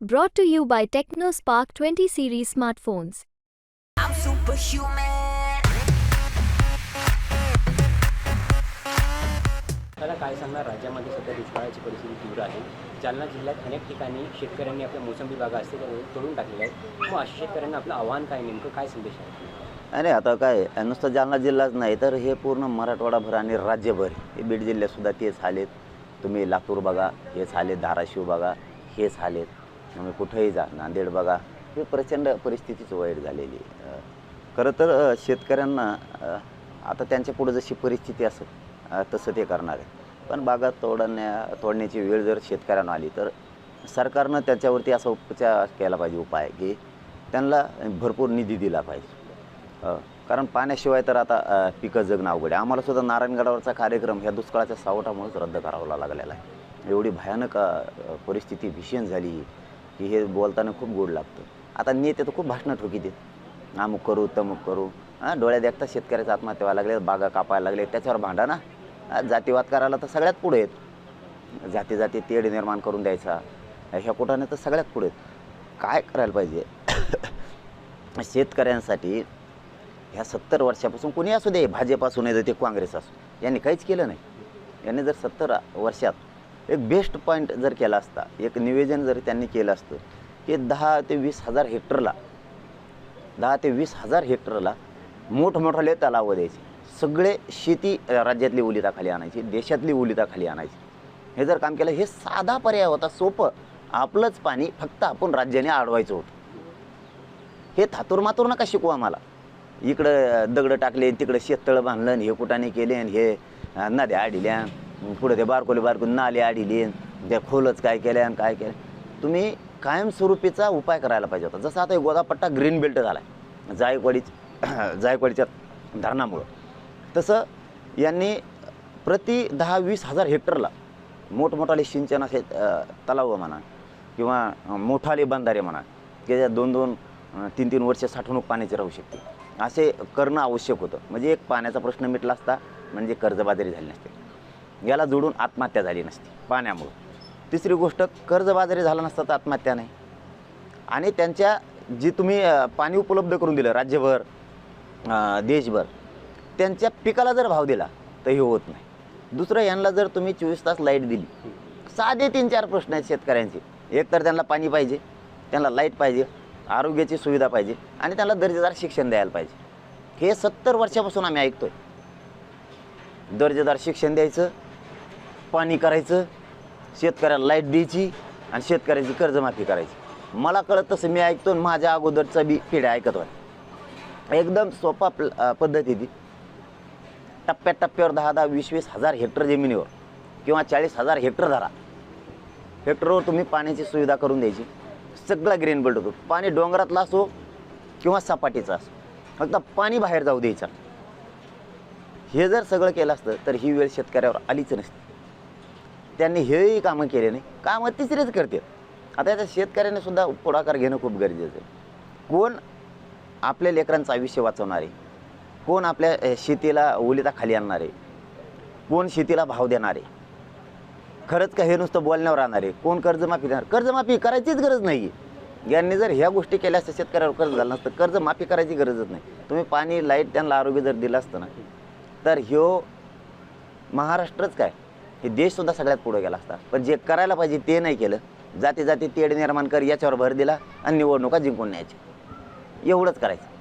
Brought to you by TechnoSpark 20 series smartphones. I'm superhuman. त्याला काय सांगणार? राज्यामध्ये सध्या दुष्काळाची परिस्थिती तीव्र आहे. जालना जिल्ह्यात अनेक ठिकाणी शेतकऱ्यांनी आपल्या मोसंबी बागा असतील त्या तोडून टाकलेल्या आहेत. मग अशा शेतकऱ्यांना आपलं आव्हान काय नेमकं? काय संदेश आहे? अरे आता काय नुसतं जालना जिल्हाच नाही तर हे पूर्ण मराठवाडाभर आणि राज्यभर हे बीड जिल्ह्यातसुद्धा तेच आलेत तुम्ही लातूर बघा हेच आलेत धाराशिव बघा हेच आलेत तुम्ही कुठेही जा नांदेड बघा. हे प्रचंड परिस्थितीच वाईट झालेली आहे. खरं तर शेतकऱ्यांना आता त्यांच्या पुढे जशी परिस्थिती असेल तसं ते करणार आहे पण बागा तोडण्या तोडण्याची वेळ जर शेतकऱ्यांना आली तर सरकारनं त्याच्यावरती असा उपचार केला पाहिजे उपाय की त्यांना भरपूर निधी दिला पाहिजे. कारण पाण्याशिवाय तर आता पिकं जगणं अवघड आहे. आम्हाला सुद्धा नारायणगडावरचा कार्यक्रम ह्या दुष्काळाच्या सावटामुळेच रद्द करावा लागलेला आहे. एवढी भयानक परिस्थिती भीषण झाली. की हे बोलताना खूप गोड लागतं. आता नेते तर खूप भाषणं ठोकी देत. अमुक करू तमुक करू. हां डोळ्यात देखता शेतकऱ्याचा आत्महत्या व्हायला लागले बागा कापायला लागले त्याच्यावर भांडा ना. जातीवाद करायला तर सगळ्यात पुढे आहेत जाती जाती तेढ निर्माण करून द्यायचा. ह्या कुठाने तर सगळ्यात पुढे आहेत काय करायला पाहिजे? शेतकऱ्यांसाठी ह्या सत्तर वर्षापासून कोणी असू दे भाजप असू नये ते काँग्रेस असू. यांनी काहीच केलं नाही. यांनी जर सत्तर वर्षात एक बेस्ट पॉईंट जर केला असता एक निवेदन जर त्यांनी केलं असतं की दहा ते वीस हजार हेक्टरला दहा ते वीस हजार हेक्टरला मोठमोठाले तलाव द्यायचे. सगळे शेती राज्यातली ओलिताखाली आणायची देशातली ओलिताखाली आणायची. हे जर काम केलं हे साधा पर्याय होता सोपं. आपलंच पाणी फक्त आपण राज्याने अडवायचं होतं. हे थातूरमातूर नका शिकू आम्हाला? इकडं दगडं टाकले तिकडं शेततळं बांधलं आणि हे कुठाने केले आणि हे नद्या आडिल्या पुढे ते बारकोले बारकोली नाली आढिली त्या खोलच काय केलं आणि काय केलं तुम्ही कायमस्वरूपीचा उपाय करायला पाहिजे होता. जसं आता गोदापट्टा ग्रीन बेल्ट झाला आहे जायकवाडी जायकवाडीच्या धरणामुळं. तसं यांनी प्रति दहा वीस हजार हेक्टरला मोठमोठाले सिंचन असे तलाव म्हणा किंवा मोठाले बंधारे म्हणा की ज्या दोन दोन तीन तीन वर्ष साठवणूक पाण्याची राहू शकते. असे करणं आवश्यक होतं. म्हणजे एक पाण्याचा प्रश्न मिटला असता म्हणजे कर्जबाजारी झाली नसते. याला जोडून आत्महत्या झाली नसती पाण्यामुळं. तिसरी गोष्ट कर्जबाजारी झाला नसता तर आत्महत्या नाही. आणि त्यांच्या जी तुम्ही पाणी उपलब्ध करून दिलं राज्यभर देशभर त्यांच्या पिकाला जर भाव दिला तर हे होत नाही. दुसरं यांना जर तुम्ही चोवीस तास लाइट दिली साधे तीन चार प्रश्न आहेत शेतकऱ्यांचे. एक तर त्यांना पाणी पाहिजे त्यांना लाइट पाहिजे आरोग्याची सुविधा पाहिजे आणि त्यांना दर्जेदार शिक्षण द्यायला पाहिजे. हे सत्तर वर्षापासून आम्ही ऐकतोय. दर्जेदार शिक्षण द्यायचं पाणी करायचं शेतकऱ्याला लाइट द्यायची आणि शेतकऱ्याची कर्जमाफी करायची. मला कळत तसं मी ऐकतो माझ्या अगोदरचा बी पिढ्या ऐकत होत्या. एकदम सोपा प्ल- ती. टप्प्याटप्प्यावर दहा दहा वीस वीस हजार हेक्टर जमिनीवर किंवा चाळीस हजार हेक्टर धरा. हेक्टरवर तुम्ही पाण्याची सुविधा करून द्यायची. सगळा ग्रीन बेल्ट होतो. पाणी डोंगरातला असो किंवा सपाटीचा असो. फक्त पाणी बाहेर जाऊ द्यायचं. हे जर सगळं केलं असतं तर ही वेळ शेतकऱ्यावर आलीच नसती. त्यांनी हेही कामं केले नाही. कामं तिसरेच करते आता याचा शेतकऱ्याने सुद्धा पुढाकार घेणं खूप गरजेचं आहे. कोण आपल्या लेकरांचं आयुष्य वाचवणार आहे? कोण आपल्या शेतीला ओलिता खाली आणणार आहे? कोण शेतीला भाव देणार आहे? खरंच का हे नुसतं बोलण्यावर राहणार आहे? कोण कर्जमाफी देणार? कर्जमाफी करायचीच गरज नाही आहे यांनी जर ह्या गोष्टी केल्या असत्या शेतकऱ्यावर कर्ज झालं नसतं कर्जमाफी करायची गरजच नाही. तुम्ही पाणी लाइट त्यांना आरोग्य जर दिलं असतं ना तर ह्यो महाराष्ट्रच काय? की देशसुद्धा सगळ्यात पुढे गेला असता. पण जे करायला पाहिजे ते नाही केलं. जाती जाती तेढ निर्माण कर याच्यावर भर दिला आणि निवडणुका जिंकून न्यायची. एवढंच करायचं.